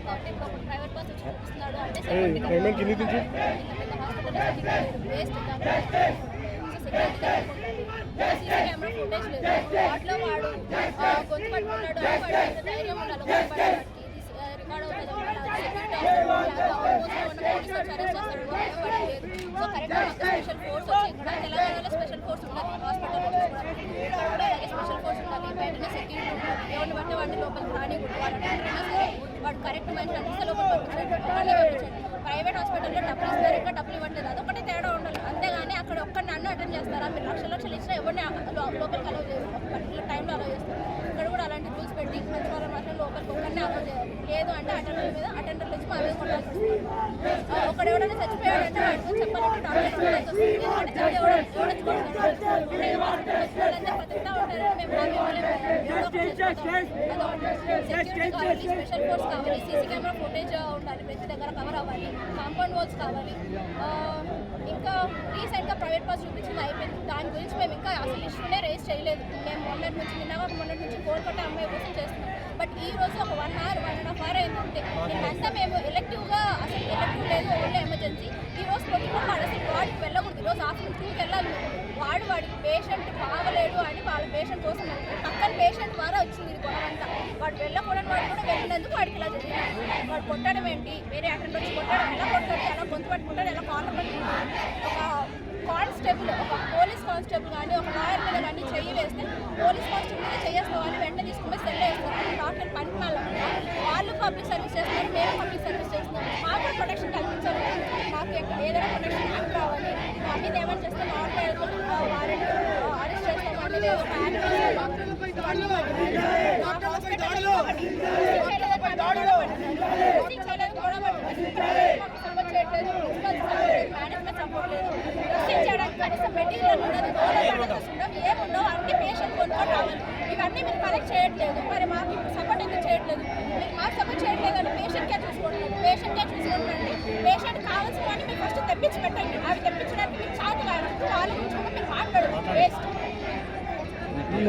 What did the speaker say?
కాదు కాబట్టి ఇప్పుడు ఒక ప్రైవేట్ బస్ వచ్చి చూపిస్తున్నాడు అంటే ఏయ్, రైల్వే కింది దించు. వేస్ట్ సీసీ కెమెరా ఫుటేజ్ లేదు వాటిలో వాడు ఆ, గొంతు పట్టుకున్నాడు అని వాడు ఎంత ధైర్యం ఉండాలి గొంతు పట్టుకోవడానికి రికార్డ్ అవుతుంది సో కరెక్ట్గా మాకు స్పెషల్ ఫోర్స్ వచ్చి ఇక్కడ తెలంగాణలో స్పెషల్ ఫోర్స్ ఉండాలి హాస్పిటల్ కూడా అలాగే స్పెషల్ ఫోర్స్ ఉండాలి బయటనే సెక్యూరిటీ ఉండాలి ఎవరిని బట్టి వాడిని లోపలికి రానివ్వదు వాడు అంటారైనా సరే వాడు కరెక్ట్ మనిషి అనిపిస్తే ప్రైవేట్ హాస్పిటల్లో డబ్బులు ఇస్తారు ఇక్కడ డబ్బులు ఇవ్వట్లేదు. అదొకటి తేడా ఉండాలి. అంతేగాని అక్కడ ఒక్క నన్ను అటెండ్ చేస్తారా? మీరు లక్షల లక్షలు ఇచ్చినా ఎవరిని లోపలికి అలౌ చేస్తారు పర్టికులర్ టైంలో అలౌ చేస్తారు. ఇక్కడ కూడా అలాంటి రూల్స్ పెట్టి మంచి వాళ్ళని మాత్రం లోపలికి ఒక్కరిని అలౌ చేయాలి లేదు అంటే అటెండర్ మీద అటెండర్ నుంచి మా మీద కొట్టాల్సి వస్తుంది. ఒకడు ఎవడైనా చచ్చిపోయాడంటే వాడి చెప్పాలంటే డాక్టర్ ఎందుకంటే చదివి ఎవడో ఎవడో కావాలి స్పెషల్ ఫోర్స్ కావాలి సీసీ కెమెరా ఫుటేజ్ ఉండాలి ప్రతి దగ్గర కవర్ అవ్వాలి కాంపౌండ్ వాల్స్ కావాలి ఇంకా రీసెంట్గా ప్రైవేట్ బస్ చూపించింది అయిపోయింది దాని గురించి మేము ఇంకా అసలు ఇష్యూనే రేస్ చేయలేదు మేము మొన్నటి నుంచి నిన్న మొన్నటి నుంచి కోల్కతా అమ్మాయి కోసం చేస్తున్నాం బట్ ఈ రోజు ఒక one hour one and half hour అయిందంటే అంతా మేము ఎలక్టివ్గా అసలు ఎలక్టివ్ లేదు ఓన్లీ ఎమర్జెన్సీ ఈ రోజు పొద్దున వాడు అసలు వాడికి వెళ్ళకూడదు ఈ రోజు ఆఫ్టర్నూన్ టూకి వెళ్ళాలి వాడు వాడికి పేషెంట్ బాగలేడు అని వాళ్ళ పేషెంట్ కోసం పక్కన పేషెంట్ ద్వారా వచ్చింది ఇది గొడవంతా వాడు వెళ్ళకూడని వాడు కూడా వెళ్ళినందుకు వాడికి ఇలా జరిగింది. వాడు కొట్టడం ఏంటి? వేరే అటెండ్ వచ్చి కొట్టడం ఎలా కొట్టాడు ఎలా గొంతు పట్టుకుంటాడు? ఎలా కాలర్ పట్టుకుంటాడు? ఒక కానిస్టేబుల్ ఒక పోలీస్ కానిస్టేబుల్ కానీ ఒక లాయర్ మీద కానీ చెయ్యి వేస్తే పోలీస్ కానిస్టేబుల్ మీద చెయ్యేస్తాం వాళ్ళు వెంటనే తీసుకుని సెల్ వేస్తారు డాక్టర్ పని వాళ్ళు పబ్లిక్ సర్వీస్ చేస్తున్నారు మేము పబ్లిక్ సర్వీస్ చేస్తున్నాం. మాకు ప్రొటెక్షన్ కల్పించాలి. మాకు ఏదైనా ప్రొటెక్షన్ మీద ఏమైనా చేస్తే నార్మల్ వారెంట్ అరెస్ట్ చేస్తామని మేనేజ్మెంట్ సపోర్ట్ లేదు డ్రెస్సింగ్ చేయడానికి కనీసం మెటీరియల్ ఉండదు ఏముండవు అన్ని పేషెంట్ కొనుక్కొని రావాలి ఇవన్నీ మీరు కలెక్ట్ చేయట్లేదు మరి మాకు సపోర్ట్ ఎందుకు చేయట్లేదు మీరు మాకు సపోర్ట్ చేయట్లేదు అంటే పేషెంట్కే చూసుకోవట్లేదు పేషెంట్కే చూసుకోండి పేషెంట్ కావాల్సిన మీరు ఫస్ట్ తెప్పించి పెట్టండి అవి ಬೆಸ್ಟ್